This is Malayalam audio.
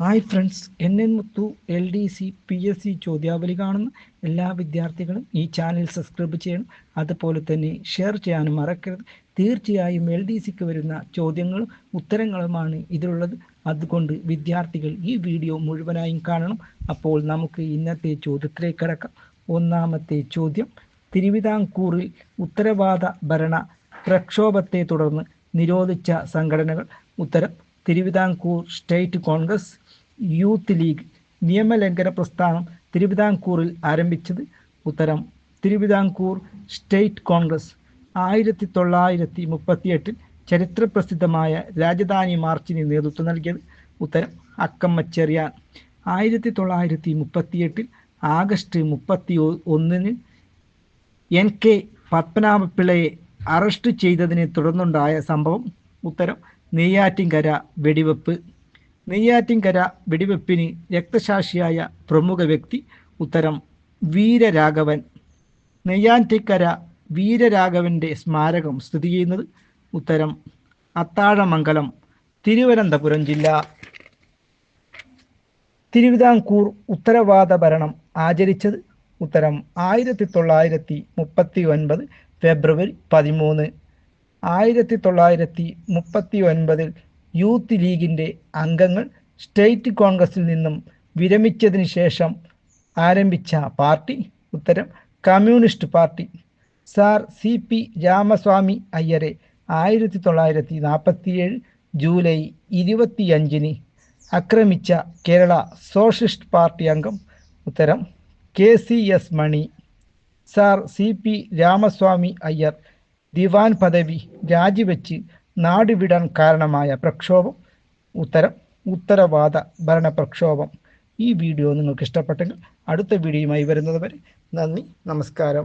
Hi friends N N Muthu L D C P S C ചോദ്യാവലി കാണുന്ന. എല്ലാ വിദ്യാർത്ഥികളും ഈ ചാനൽ സബ്സ്ക്രൈബ് ചെയ്യണം. അതുപോലെ തന്നെ ഷെയർ ചെയ്യാനും മറക്കരുത്. തീർച്ചയായും എൽ ഡി സിക്ക് വരുന്ന ചോദ്യങ്ങളും ഉത്തരങ്ങളുമാണ് ഇതിലുള്ളത്. അതുകൊണ്ട് വിദ്യാർത്ഥികൾ ഈ വീഡിയോ മുഴുവനായും കാണണം. അപ്പോൾ നമുക്ക് ഇന്നത്തെ ചോദ്യത്തിലേക്ക് കടക്കാം. ഒന്നാമത്തെ ചോദ്യം തിരുവിതാംകൂറിൽ ഉത്തരവാദ ഭരണ പ്രക്ഷോഭത്തെ തുടർന്ന് നിരോധിച്ച സംഘടനകൾ. ഉത്തരം Thiruvithamkoor state Congress youth league നിയമലംഘന പ്രസ്ഥാനം തിരുവിതാംകൂറിൽ ആരംഭിച്ചത് ഉത്തരം തിരുവിതാംകൂർ സ്റ്റേറ്റ് കോൺഗ്രസ്. ആയിരത്തി തൊള്ളായിരത്തി മുപ്പത്തിയെട്ടിൽ ചരിത്രപ്രസിദ്ധമായ രാജധാനി മാർച്ചിന് നേതൃത്വം നൽകിയത് ഉത്തരം അക്കമ്മച്ചെറിയാൻ. ആയിരത്തി തൊള്ളായിരത്തി മുപ്പത്തിയെട്ടിൽ ആഗസ്റ്റ് മുപ്പത്തി ഒന്നിന് എൻ കെ പത്മനാഭപിള്ളയെ അറസ്റ്റ് ചെയ്തതിനെ തുടർന്നുണ്ടായ സംഭവം ഉത്തരം നെയ്യാറ്റിൻകര വെടിവെപ്പ്. നെയ്യാറ്റിൻകര വെടിവെപ്പിന് രക്തസാക്ഷിയായ പ്രമുഖ വ്യക്തി ഉത്തരം വീരരാഘവൻ. നെയ്യാറ്റിക്കര വീരരാഘവന്റെ സ്മാരകം സ്ഥിതി ചെയ്യുന്നത് ഉത്തരം അത്താഴമംഗലം തിരുവനന്തപുരം ജില്ല. തിരുവിതാംകൂർ ഉത്തരവാദ ഭരണം ആചരിച്ചത് ഉത്തരം ആയിരത്തി തൊള്ളായിരത്തി മുപ്പത്തി ഒൻപത് ഫെബ്രുവരി പതിമൂന്ന്. ആയിരത്തി തൊള്ളായിരത്തി മുപ്പത്തി ഒൻപതിൽ യൂത്ത് ലീഗിന്റെ അംഗങ്ങൾ സ്റ്റേറ്റ് കോൺഗ്രസിൽ നിന്നും വിരമിച്ചതിന് ശേഷം ആരംഭിച്ച പാർട്ടി ഉത്തരം communist party. Sir C P Ramaswami അയ്യരെ ആയിരത്തി തൊള്ളായിരത്തി നാൽപ്പത്തിയേഴ് ജൂലൈ ഇരുപത്തിയഞ്ചിന് ആക്രമിച്ച കേരള സോഷ്യലിസ്റ്റ് പാർട്ടി അംഗം ഉത്തരം K C S Mani. Sir C P Ramaswami Iyer ദിവാൻ പദവി രാജിവെച്ച് നാടുവിടാൻ കാരണമായ പ്രക്ഷോഭം ഉത്തരം ഉത്തരവാദ ഭരണ പ്രക്ഷോഭം. ഈ വീഡിയോ നിങ്ങൾക്ക് ഇഷ്ടപ്പെട്ടെങ്കിൽ അടുത്ത വീഡിയോയുമായി വരുന്നത് വരെ നന്ദി നമസ്കാരം.